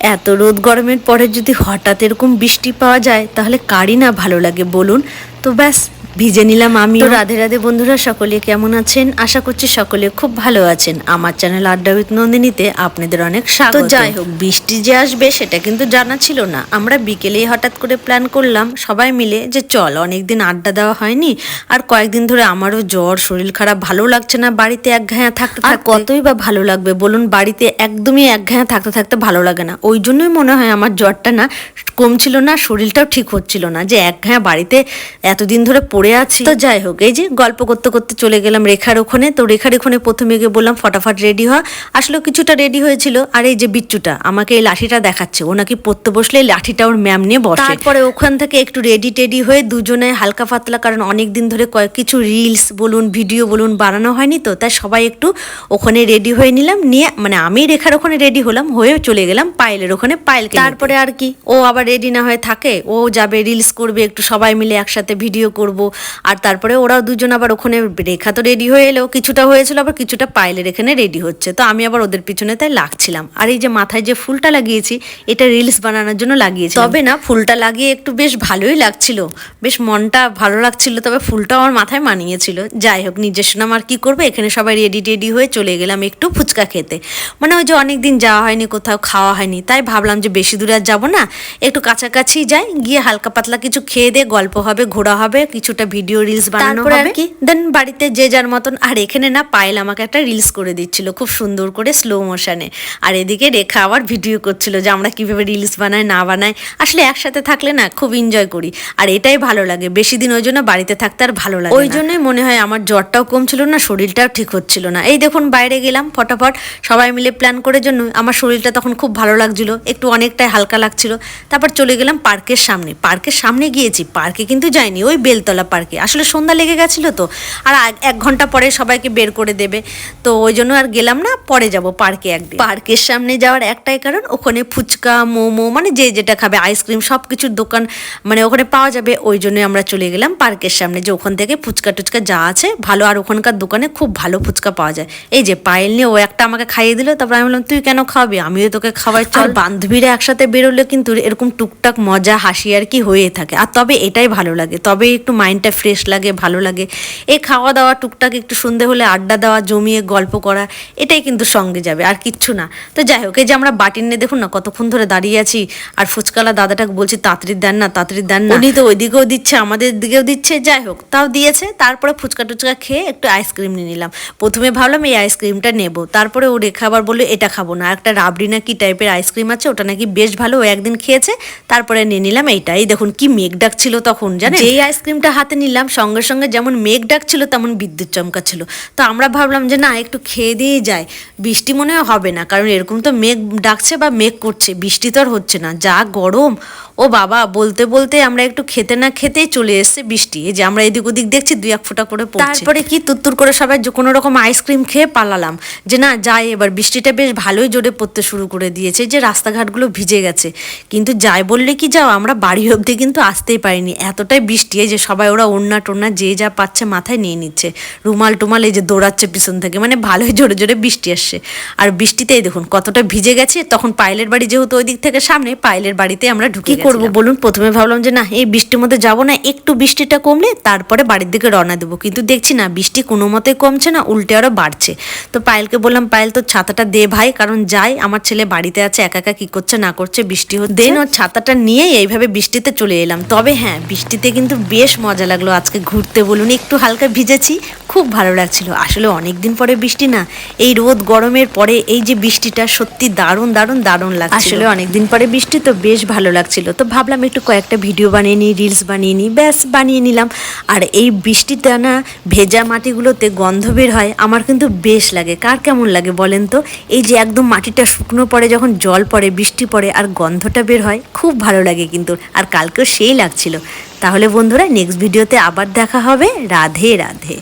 এত রোদ গরমের পরে যদি হঠাৎ এরকম বৃষ্টি পাওয়া যায়, তাহলে কারই না ভালো লাগে বলুন। তো ব্যাস ভিজে নিলাম আমি তো রাধে রাধে বন্ধুরা সকলে কেমন আছেন? আশা করছি সকলে খুব ভালো আছেন। আমার চ্যানেল আড্ডা উইথ নন্দিনীতে আপনাদের অনেক স্বাগত। যাই হোক বৃষ্টি যে আসবে সেটা কিন্তু জানা ছিল না। আমরা বিকেলেই হঠাৎ করে প্ল্যান করলাম সবাই মিলে যে চল অনেকদিন আড্ডা দেওয়া হয়নি। আর কয়েকদিন ধরে আমারও জ্বর শরীর খারাপ ভালো লাগছে না বাড়িতে একঘেয়া থাকতে আর কতই বা ভালো লাগবে বলুন বাড়িতে একদমই একঘেয়া থাকতে থাকতে ভালো লাগে না। ওই জন্যই মনে হয় আমার জ্বরটা না কমছিল না শরীরটাও ঠিক হচ্ছিল না যে একঘেয়া বাড়িতে এতদিন ধরে পড়ে আছি। তো যাই হোক এই যে গল্প করতে করতে চলে গেলাম রেখার ওখানে। তো রেখার ওখানে প্রথমে গিয়ে বললাম ফটাফট রেডি হওয়া আসলে কিছুটা রেডি হয়েছিল। আর এই যে বিচ্চুটা আমাকে এই লাঠিটা দেখাচ্ছে। ও নাকি পড়তে বসলে লাঠিটা ওর ম্যাম নিয়ে বসে। তারপরে ওখান থেকে একটু রেডি টেডি হয়ে দুজনে হালকা পাতলা কারণ অনেক দিন ধরে কয়েক কিছু রিলস বলুন ভিডিও বলুন বানানো হয়নি তো তাই সবাই একটু ওখানে রেডি হয়ে নিলাম। নিয়ে মানে আমি রেখার ওখানে রেডি হলাম হয়ে চলে গেলাম পায়েলের ওখানে পায়েল তারপরে আর কি? ও আবার রেডি না হয়ে থাকে ও যাবে রিলস করবে একটু সবাই মিলে একসাথে ভিডিও করব। আর তারপরে ওরাও দুজন আবার ওখানে রেখা তো রেডি হয়ে এলো, কিছুটা হয়েছিল, আবার কিছুটা পায়েলের এখানে রেডি হচ্ছে। তো আমি আবার ওদের পিছনে তাই লাগছিলাম। আর এই যে মাথায় যে ফুলটা লাগিয়েছি, এটা রিলস বানানোর জন্য লাগিয়েছি তবে না, ফুলটা লাগিয়ে একটু বেশ ভালোই লাগছিল। বেশ মনটা ভালো লাগছিল, তবে ফুলটা আমার মাথায় মানিয়েছিল। যাই হোক, নিজের নাম আর কি করবে? এখানে সবাই রেডি টেডি হয়ে চলে গেলাম একটু ফুচকা খেতে। মানে ওই যে অনেক দিন যাওয়া হয়নি, কোথাও খাওয়া হয়নি, তাই ভাবলাম যে বেশি দূরে আর যাব না। একটু কাছাকাছি যাই, গিয়ে হালকা পাতলা কিছু খেয়ে দিয়ে গল্প হবে, ঘোরা হবে, কিছুটা ভিডিও রিলস বানানো হবে। কি? দেন বাড়িতে যে যার মতন আর এখানে না পায়েল আমাকে একটা রিলস করে দিচ্ছিল খুব সুন্দর করে স্লো মোশনে আর এদিকে রেখা আবার ভিডিও করছিল যে আমরা কীভাবে রিলস বানাই না বানাই। আসলে একসাথে থাকলে না খুব এনজয় করি। আর এটাই ভালো লাগে বেশি দিন ওই জন্য বাড়িতে থাকতে আর ভালো লাগে ওই জন্যই মনে হয় আমার জ্বরটাও কমছিল না শরীরটাও ঠিক হচ্ছিল না। এই দেখুন বাইরে গেলাম ফটাফট সবাই মিলে প্ল্যান করার জন্য আমার শরীরটা তখন খুব ভালো লাগছিল একটু অনেকটাই হালকা লাগছিল। তারপর চলে গেলাম পার্কের সামনে। পার্কের সামনে গিয়েছি পার্কে কিন্তু যাইনি ওই বেলতলা পার্কে। আসলে সন্ধ্যা লেগে গেছিল তো, আর এক ঘণ্টা পরে সবাইকে বের করে দেবে। তো ওই জন্য আর গেলাম না, পরে যাব পার্কে একদিন। পার্কের সামনে যাওয়ার একটাই কারণ, ওখানে ফুচকা, মোমো মানে যে যেটা খাবে, আইসক্রিম সব কিছুর দোকান মানে ওখানে পাওয়া যাবে। ওই জন্যই আমরা চলে গেলাম পার্কের সামনে, যে ওখান থেকে ফুচকা টুচকা যা আছে, ভালো। আর ওখানকার দোকানে খুব ভালো ফুচকা পাওয়া যায়। এই যে পায়েল নিয়ে ও একটা আমাকে খাইয়ে দিল, তারপর আমি বললাম, তুই কেন খাওয়াবি আমিও তোকে খাওয়াই, চল। বান্ধবীরা একসাথে বেরোলে কিন্তু এরকম টুকটাক মজা, হাসি আর কি হয়ে থাকে। আর তবে এটাই ভালো লাগে তবে একটু মাইন্ডটা ফ্রেশ লাগে ভালো লাগে। এই খাওয়া দাওয়া টুকটাক একটু সন্ধে হলে আড্ডা দেওয়া জমিয়ে গল্প করা এটাই কিন্তু সঙ্গে যাবে আর কিচ্ছু না। তো যাই হোক এই যে আমরা বাটির নিয়ে দেখুন না কতক্ষণ ধরে দাঁড়িয়ে আছি আর ফুচকালা দাদাটাকে বলছি তাড়াতাড়ি দেন না তাড়াতাড়ি দেন না। উনি তো ওইদিকেও দিচ্ছে আমাদের দিকেও দিচ্ছে যাই হোক তাও দিয়েছে তারপরে ফুচকা টুচকা খেয়ে একটু আইসক্রিম নিয়ে নিলাম। প্রথমে ভাবলাম এই আইসক্রিমটা নেব তারপরে ও রেখা আবার বলল এটা খাব না। একটা রাবড়ি না কি টাইপের আইসক্রিম আছে ওটা নাকি বেশ ভালো ও একদিন খেয়েছে তারপরে নিয়ে নিলাম এইটা। এই দেখুন কি মেঘ ডাক ছিল তখন জানেন? যেই আইসক্রিমটা হাতে নিলাম, সঙ্গে সঙ্গে যেমন মেঘ ডাকছিল তেমন বিদ্যুৎ চমকাচ্ছিল। তো আমরা ভাবলাম যে না, একটু খেয়ে দিয়েই যায় বৃষ্টি মনে হবে না, কারণ এরকম তো মেঘ ডাকছে বা মেঘ করছে, বৃষ্টি তো আর হচ্ছে না। যা গরম। ও বাবা, বলতে বলতে আমরা একটু খেতে না খেতেই চলে এসছে বৃষ্টি। যে আমরা এদিক ওদিক দেখছি, দুই এক ফোঁটা করে তারপরে কি তুত্তুর করে সবাই কোনো রকম আইসক্রিম খেয়ে পালালাম। যে না, যাই, এবার বৃষ্টিটা বেশ ভালোই জোরে পড়তে শুরু করে দিয়েছে যে রাস্তাঘাটগুলো ভিজে গেছে। কিন্তু যাই বললে কি যাও, আমরা বাড়ি অবধি কিন্তু আসতেই পারিনি। এতটাই বৃষ্টি যে সবাই ওরা ওড়না টোড়না যে যা পাচ্ছে মাথায় নিয়ে নিচ্ছে। রুমাল টুমাল এই যে দৌড়াচ্ছে পিছন থেকে মানে ভালোই জোরে জোরে বৃষ্টি আসছে। আর বৃষ্টিতেই দেখুন কতটা ভিজে গেছে তখন পায়েলের বাড়ি যেহেতু ওই দিক থেকে সামনে পায়েলের বাড়িতে আমরা ঢুকে করব বলুন? প্রথমে ভাবলাম যে না এই বৃষ্টির মধ্যে যাব না একটু বৃষ্টিটা কমলে তারপরে বাড়ির দিকে রওনা দেবো। কিন্তু দেখছি না বৃষ্টি কোনো মতেই কমছে না উল্টে আরও বাড়ছে। তো পায়েলকে বললাম পায়েল তো ছাতাটা দে ভাই কারণ যাই আমার ছেলে বাড়িতে আছে একা একা কি করছে না করছে বৃষ্টি হচ্ছে। দেন ওর ছাতাটা নিয়েই এইভাবে বৃষ্টিতে চলে এলাম। তবে হ্যাঁ বৃষ্টিতে কিন্তু বেশ মজা লাগল। আজকে ঘুরতে বলুন, একটু হালকা ভিজেছি, খুব ভালো লাগছিল। আসলে অনেক দিন পরে বৃষ্টি না, এই রোদ গরমের পরে এই যে বৃষ্টিটা সত্যি দারুণ দারুণ দারুণ লাগছে আসলে অনেক দিন পরে বৃষ্টি তো বেশ ভালো লাগছিল। তো ভাবলাম একটু কয়েকটা ভিডিও বানিয়ে নিই, রিলস বানিয়ে নিই, ব্যাস বানিয়ে নিলাম। আর এই বৃষ্টিটা না, ভেজা মাটিগুলোতে গন্ধ বের হয়, আমার কিন্তু বেশ লাগে। কার কেমন লাগে বলেন তো? এই যে একদম মাটিটা শুকনো পড়ে, যখন জল পড়ে, বৃষ্টি পড়ে, আর গন্ধটা বের হয়, খুব ভালো লাগে কিন্তু। আর কালকেও সেই লাগছিল। তাহলে বন্ধুরা নেক্সট ভিডিওতে আবার দেখা হবে। রাধে রাধে।